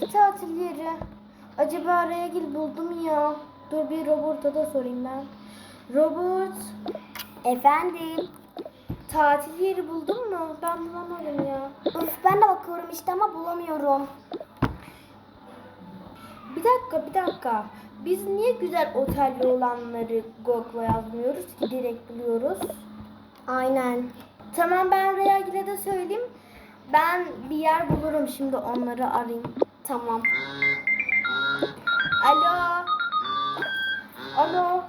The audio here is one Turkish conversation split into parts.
ki tatil yeri? Acaba araya gel buldum ya. Dur bir Robert'a da sorayım ben. Robert, Efendim. tatil yeri buldun mu? Ben bulamadım ya. Üf ben de bakıyorum işte ama bulamıyorum. Bir dakika, bir dakika. Biz niye güzel otelli olanları Google'a yazmıyoruz ki direkt buluyoruz? Aynen. Tamam ben Reyagil'e de söyleyeyim. Ben bir yer bulurum şimdi onları arayayım. Tamam. Alo. Alo.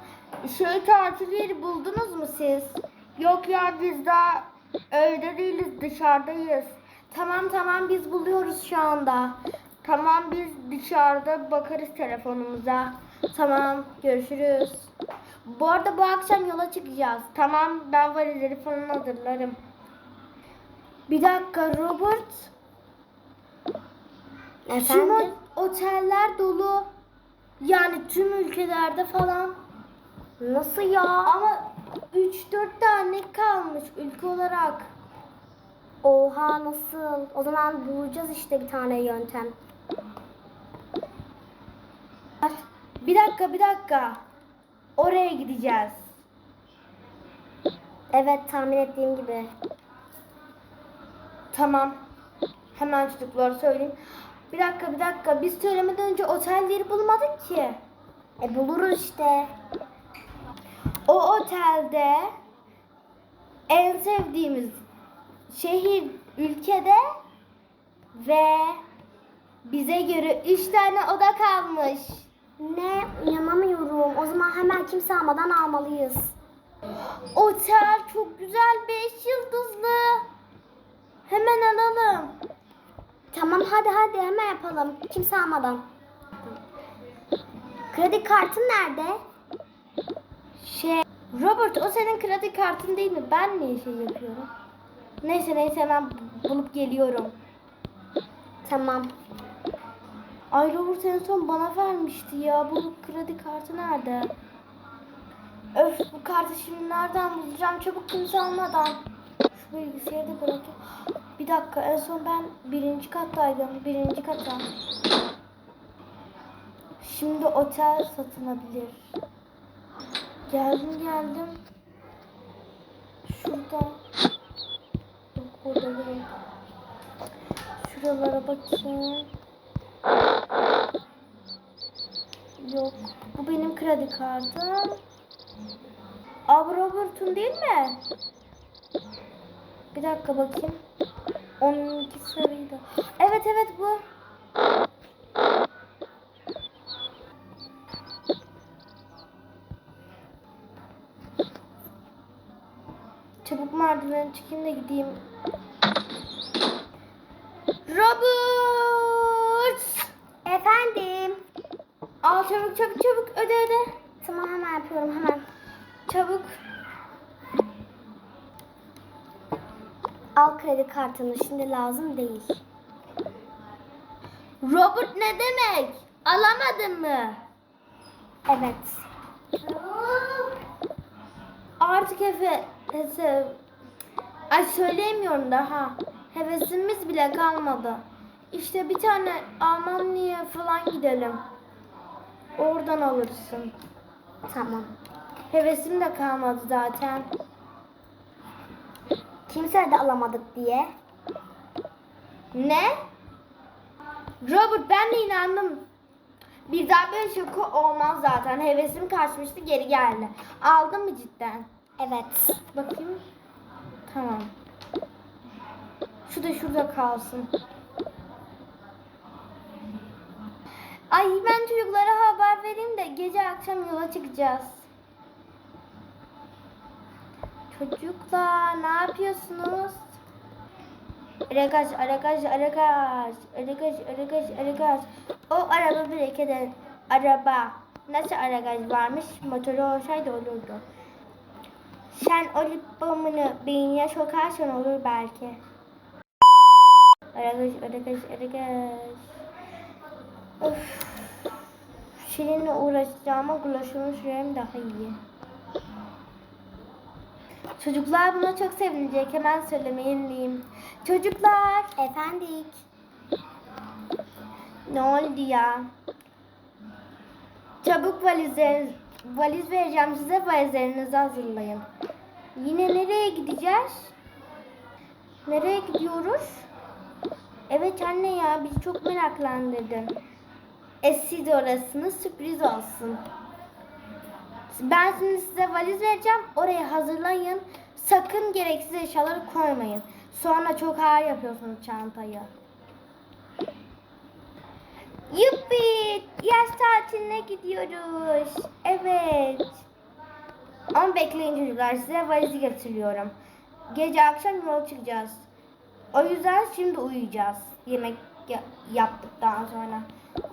Şey tatil yeri buldunuz mu siz? Yok ya biz daha evde değiliz dışarıdayız. Tamam tamam biz buluyoruz şu anda. Tamam biz dışarıda bakarız telefonumuza. Tamam görüşürüz. Bu arada bu akşam yola çıkacağız. Tamam ben valizleri falan hazırlarım. Bir dakika Robert. Tüm Efendim. o- oteller dolu. Yani tüm ülkelerde falan. Nasıl ya? Ama 3-4 tane kalmış ülke olarak. Oha nasıl? O zaman bulacağız işte bir tane yöntem. Bir dakika bir dakika. Oraya gideceğiz. Evet tahmin ettiğim gibi. Tamam. Hemen çocuklara söyleyeyim. Bir dakika bir dakika. Biz söylemeden önce otelleri bulmadık ki. E buluruz işte. O otelde en sevdiğimiz şehir ülkede ve bize göre 3 tane oda kalmış. Ne? İnanamıyorum. O zaman hemen kimse almadan almalıyız. Otel çok güzel 5 yıldızlı. Hemen alalım. Tamam hadi hadi hemen yapalım. Kimse almadan. Kredi kartın nerede? Şey, Robert o senin kredi kartın değil mi? Ben niye şey yapıyorum? Neyse neyse hemen bulup geliyorum. Tamam. Ay Robert en son bana vermişti ya. Bu kredi kartı nerede? Öf bu kartı şimdi nereden bulacağım? Çabuk kimse almadan. Şu bilgisayarı da bırakayım. Bir dakika en son ben birinci kattaydım. Birinci kata. Şimdi otel satılabilir. Geldim geldim. Şurada. Yok burada değil. Şuralara bakayım. Yok. Bu benim kredi kartım. Abi Robert'un değil mi? Bir dakika bakayım. 12 sarıydı. Evet evet bu. Çabuk merdiven çıkayım da gideyim. Robert! Efendim. Al çabuk çabuk çabuk öde öde. Tamam hemen yapıyorum hemen. Çabuk. Al kredi kartını şimdi lazım değil. Robert ne demek? Alamadın mı? Evet. Artık Efe, Efe, ay söyleyemiyorum daha. Hevesimiz bile kalmadı. İşte bir tane Almanya'ya falan gidelim. Oradan alırsın. Tamam. Hevesim de kalmadı zaten. Kim söyledi alamadık diye? Ne? Robert ben de inandım. Bir daha böyle şoku olmaz zaten. Hevesim kaçmıştı geri geldi. Aldın mı cidden? Evet. Bakayım. Tamam. Şu da şurada kalsın. Ay ben çocuklara haber vereyim de gece akşam yola çıkacağız. Çocuklar ne yapıyorsunuz? Aragaç, aragaç, aragaç, aragaç, aragaç, aragaç. O araba bir ülkeden araba. Nasıl aragaç varmış? Motoru olsaydı olurdu. Sen o lip beynine sokarsan olur belki. Aragaç, aragaç, aragaç. Of. Seninle uğraşacağıma gulaşımı sürem daha iyi. Çocuklar buna çok sevinecek. Hemen söylemeliyim. Çocuklar. Efendik. Ne oldu ya? Çabuk valizler, valiz vereceğim size valizlerinizi hazırlayın. Yine nereye gideceğiz? Nereye gidiyoruz? Evet anne ya bizi çok meraklandırdın. E siz orasını sürpriz olsun. Ben şimdi size valiz vereceğim. Oraya hazırlayın. Sakın gereksiz eşyaları koymayın. Sonra çok ağır yapıyorsunuz çantayı. Yuppi! Yaz tatiline gidiyoruz. Evet. Ama bekleyin çocuklar size valizi getiriyorum. Gece akşam yol çıkacağız. O yüzden şimdi uyuyacağız. Yemek ya- yaptıktan sonra.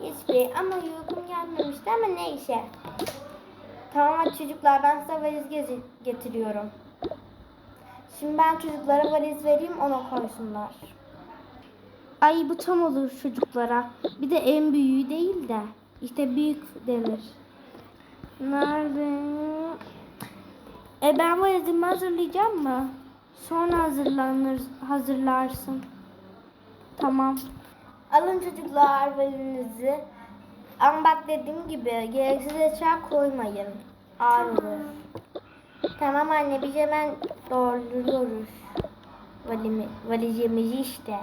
Hiçbir ama uykum gelmemişti ama neyse. Tamam hadi çocuklar ben size valiz getiriyorum. Şimdi ben çocuklara valiz vereyim ona koysunlar. Ay bu tam olur çocuklara. Bir de en büyüğü değil de. işte büyük denir. Nerede? E ben valizimi hazırlayacağım mı? Sonra hazırlanır, hazırlarsın. Tamam. Alın çocuklar valizinizi. Ama bak dediğim gibi gereksiz eşya koymayın. Ağır olur. Tamam anne biz hemen dolduruyoruz. Valimi, valizimizi işte.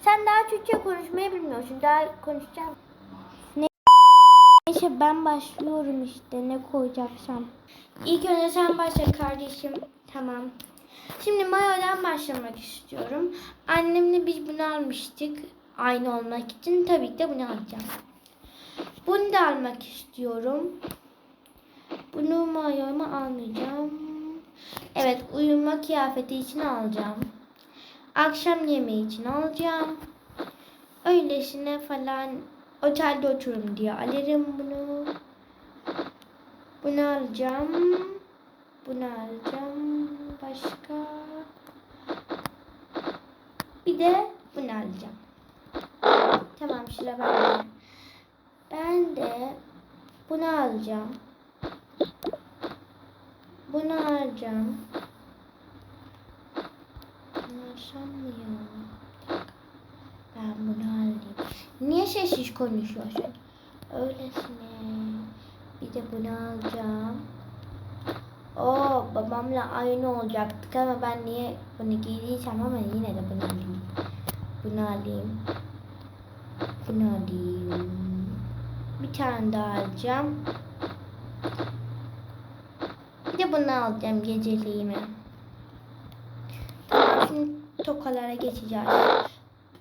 Sen daha Türkçe konuşmayı bilmiyorsun. Daha konuşacağım. Ne? Neyse ben başlıyorum işte ne koyacaksam. İlk önce sen başla kardeşim. Tamam. Şimdi mayodan başlamak istiyorum. Annemle biz bunu almıştık. Aynı olmak için tabii ki de bunu alacağım. Bunu da almak istiyorum. Bunu mayoma almayacağım. Evet uyuma kıyafeti için alacağım. Akşam yemeği için alacağım. Öylesine falan otelde otururum diye alırım bunu. Bunu alacağım. Bunu alacağım. Başka. Bir de bunu alacağım. Tamam sıra bende. Ben de bunu alacağım. Bunu alacağım. Alsam mı ya? Ben bunu alayım. Niye sessiz konuşuyorsun? Öylesine. Bir de bunu alacağım. Oo babamla aynı olacaktık ama ben niye bunu giydiysem ama yine de bunu alayım. Bunu alayım. Bunu alayım. Bir tane daha alacağım. Bir de bunu alacağım geceliğime. Tamam şimdi tokalara geçeceğiz.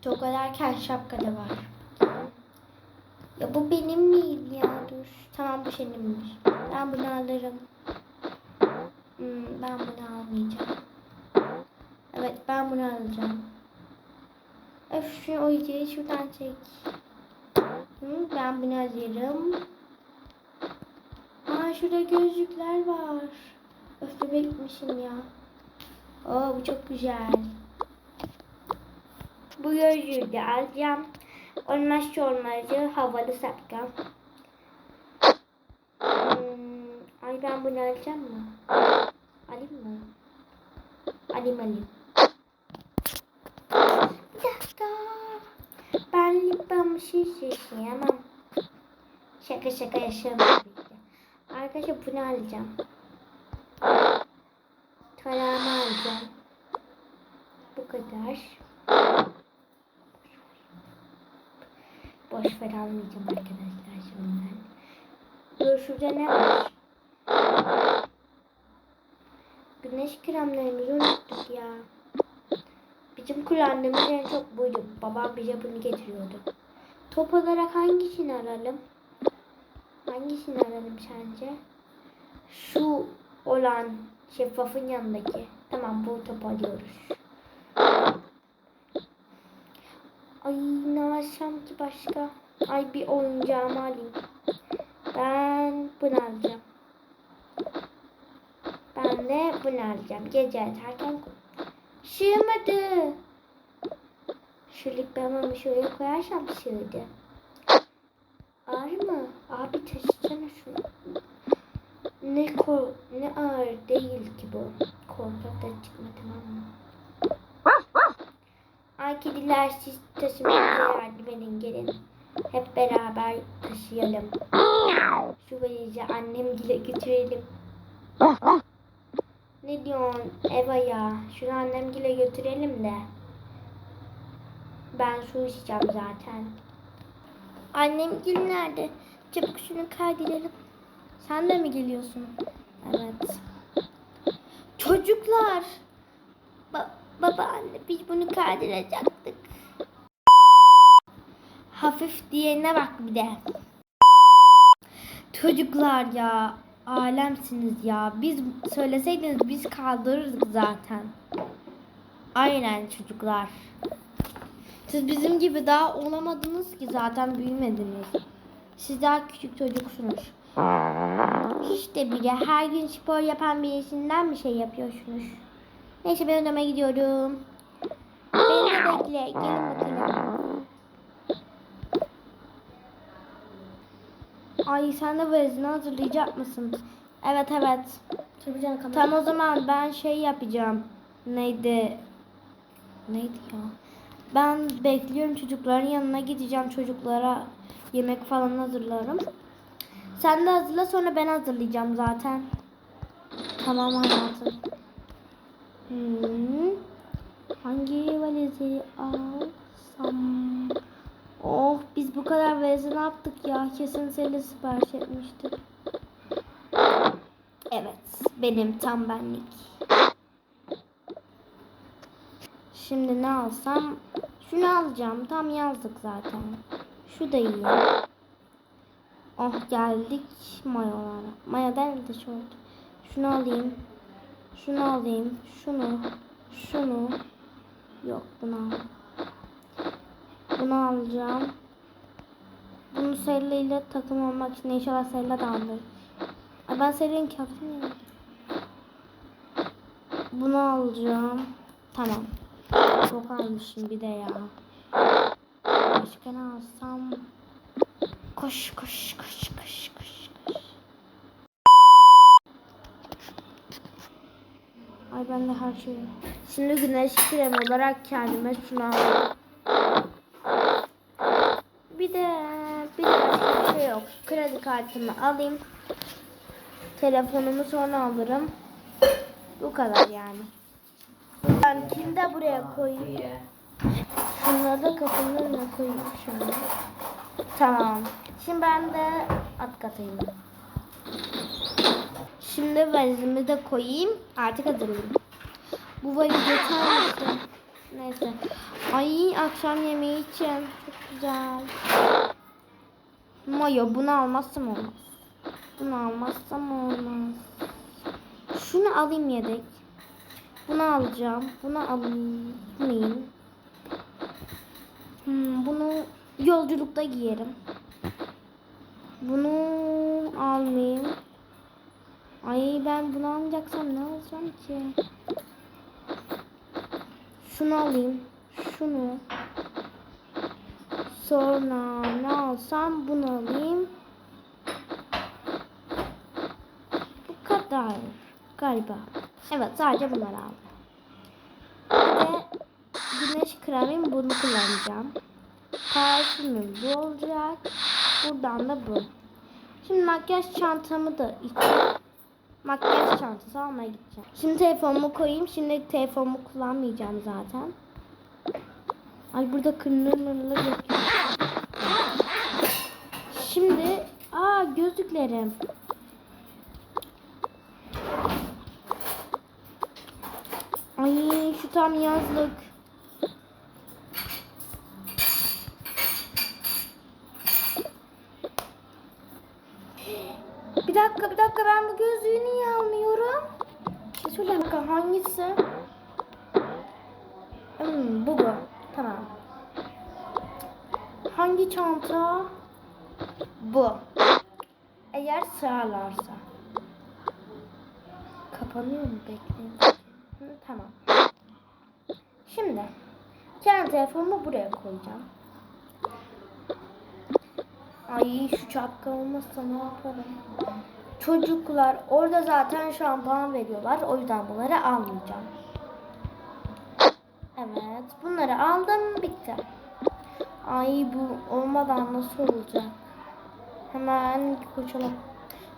Tokalarken şapka da var. Ya bu benim miyim ya? Dur. Tamam bu seninmiş. Ben bunu alırım. Hmm, ben bunu almayacağım. Evet ben bunu alacağım. Öf şu oyuncağı şuradan çek. Ben bunu alırım. Aa şurada gözlükler var. Öf bebekmişim ya. Oo bu çok güzel. Bu gözlüğü de alacağım. Olmazsa olmazı havalı sapkam. Hmm, ay ben bunu alacağım mı? Alayım mı? Alayım alayım. Bir dakika. Ben lip balm şişirmem. Şaka şaka ki. Arkadaşlar bunu alacağım. Tarağımı alacağım. Bu kadar. Boş ver almayacağım arkadaşlar şimdi ben. Dur şurada ne var? Güneş kremlerimizi unuttuk ya. Bizim kullandığımız en çok buydu. Babam bize bunu getiriyordu. Top olarak hangisini alalım? Hangisini alalım sence? Şu olan şeffafın yanındaki. Tamam bu topu alıyoruz. Ay ne alsam ki başka? Ay bir oyuncağımı alayım. Ben bunu alacağım. Ben de bunu alacağım. Gece yatarken Sığmadı. Şu lip balmımı şöyle koyarsam sığdı. Ağır mı? Abi taşısana şunu. Ne kor ne ağır değil ki bu. Korkak da çıkma tamam mı? Ay kediler siz taşımaya yardım edin gelin. Hep beraber taşıyalım. Şu valizi annemgile götürelim. Ne diyorsun Eva ya? Şunu annemgile götürelim de. Ben su içeceğim zaten. Annemgil nerede? Çabuk şunu kaydedelim. Sen de mi geliyorsun? Evet. Çocuklar. Ba baba anne biz bunu kaydedecektik. Hafif diyene bak bir de. Çocuklar ya alemsiniz ya. Biz söyleseydiniz biz kaldırırdık zaten. Aynen çocuklar. Siz bizim gibi daha olamadınız ki zaten büyümediniz. Siz daha küçük çocuksunuz. Hiç de bile her gün spor yapan birisinden bir şey yapıyorsunuz. Neyse ben odama gidiyorum. Beni de bekle. Gelin bakalım. Ay sen de valizini hazırlayacak mısın? Evet evet. Tamam o zaman ben şey yapacağım. Neydi? Neydi ya? Ben bekliyorum çocukların yanına gideceğim çocuklara yemek falan hazırlarım. Sen de hazırla sonra ben hazırlayacağım zaten. Tamam hayatım. Hmm. Hangi valizi alsam? Oh biz bu kadar valizi ne yaptık ya? Kesin seni sipariş etmiştik. Evet benim tam benlik. Şimdi ne alsam? Şunu alacağım. Tam yazdık zaten. Şu da iyi. Oh geldik mayolara. Maya değil de şort. Şunu alayım. Şunu alayım. Şunu. Şunu. Yok bunu al. Bunu alacağım. Bunu Sella ile takım olmak için inşallah Sella da alır. Ay ben Sella'nın ya. Bunu alacağım. Tamam. Çok almışım bir de ya. Başka ne alsam? Koş koş koş koş koş koş. Ay ben de her şeyi. Şimdi güneş kremi olarak kendime şunu aldım. Bir de bir de başka bir şey yok. Kredi kartımı alayım. Telefonumu sonra alırım. Bu kadar yani. Ben kimi de buraya koyayım. Şunları da kapının önüne koyayım şöyle. Tamam. Şimdi ben de at katayım. Şimdi valizimi de koyayım. Artık hazırlayayım. Bu valiz yeter? Neyse. Ay akşam yemeği için. Çok güzel. Mayo bunu almazsam olmaz. Bunu almazsam olmaz. Şunu alayım yedek. Bunu alacağım. Bunu almayayım. Hmm, bunu yolculukta giyerim. Bunu almayayım. Ay ben bunu almayacaksam ne alacağım ki? Şunu alayım. Şunu. Sonra ne alsam bunu alayım. Bu kadar galiba. Evet sadece bunları aldım. Bir güneş kremim bunu kullanacağım. Parfümüm bu olacak. Buradan da bu. Şimdi makyaj çantamı da içeyim. Makyaj çantası almaya gideceğim. Şimdi telefonumu koyayım. Şimdi telefonumu kullanmayacağım zaten. Ay burada yapıyor. Şimdi aa gözlüklerim. Ay şu tam yazlık. Bir dakika bir dakika ben bu gözlüğü niye almıyorum? Bir bir dakika hangisi? Hmm, bu bu. Tamam. Hangi çanta? Bu. Eğer sığarlarsa. Kapanıyor mu? Bekleyin. Tamam. Şimdi kendi telefonumu buraya koyacağım. Ay şu şapka olmazsa ne yaparım? Çocuklar orada zaten şampuan veriyorlar. O yüzden bunları almayacağım. Evet bunları aldım bitti. Ay bu olmadan nasıl olacak? Hemen koşalım.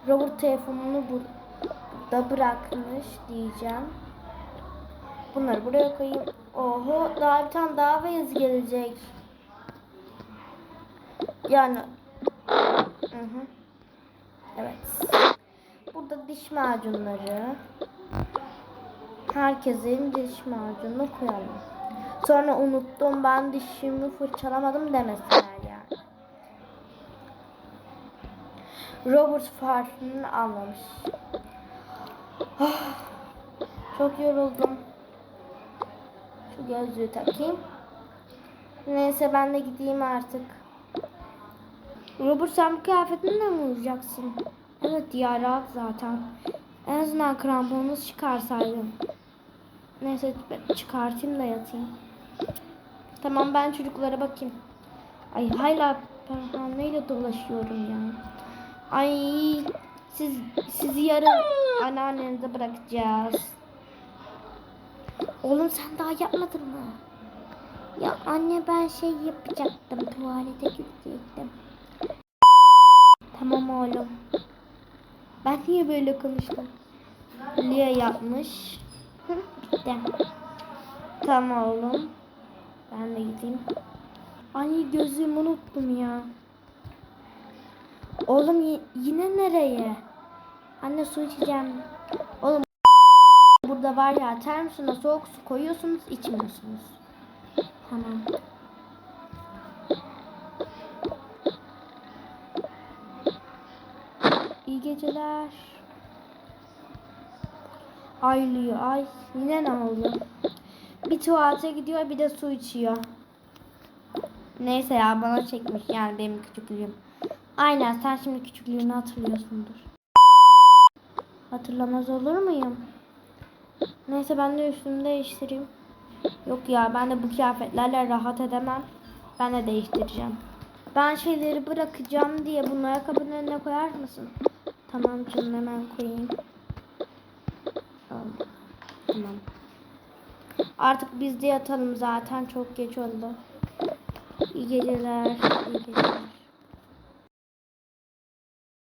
Robert telefonunu burada bırakmış diyeceğim. Bunları buraya koyayım. Oho daha bir tane daha valiz gelecek. Yani Hı hı. Evet. Burada diş macunları. Herkesin diş macununu koyalım. Sonra unuttum ben dişimi fırçalamadım demesinler yani. Robert farkını almamış. Ah, Çok yoruldum. Şu gözlüğü takayım. Neyse ben de gideyim artık. Robert sen bu kıyafetinle mi uyuyacaksın? Evet ya rahat zaten. En azından kramponumuz çıkarsaydım. Neyse çıkartayım da yatayım. Tamam ben çocuklara bakayım. Ay hala perhaneyle dolaşıyorum ya. Ay siz sizi yarın anneannenize bırakacağız. Oğlum sen daha yapmadın mı? Ya anne ben şey yapacaktım. Tuvalete gidecektim. Tamam oğlum. Ben niye böyle konuştum? Lia yapmış. Hı, Bitti. Tamam oğlum. Ben de gideyim. Ay gözümü unuttum ya. Oğlum yine nereye? Anne su içeceğim. Oğlum burada var ya termosuna soğuk su koyuyorsunuz içmiyorsunuz. Tamam. İyi geceler. Aylıyor. Ay yine ne oldu? Bir tuvalete gidiyor bir de su içiyor. Neyse ya bana çekmiş yani benim küçüklüğüm. Aynen sen şimdi küçüklüğünü hatırlıyorsundur. Hatırlamaz olur muyum? Neyse ben de üstümü değiştireyim. Yok ya ben de bu kıyafetlerle rahat edemem. Ben de değiştireceğim. Ben şeyleri bırakacağım diye bunu ayakkabının önüne koyar mısın? Tamam canım hemen koyayım. Tamam. Tamam. Artık biz de yatalım zaten çok geç oldu. İyi geceler. iyi geceler.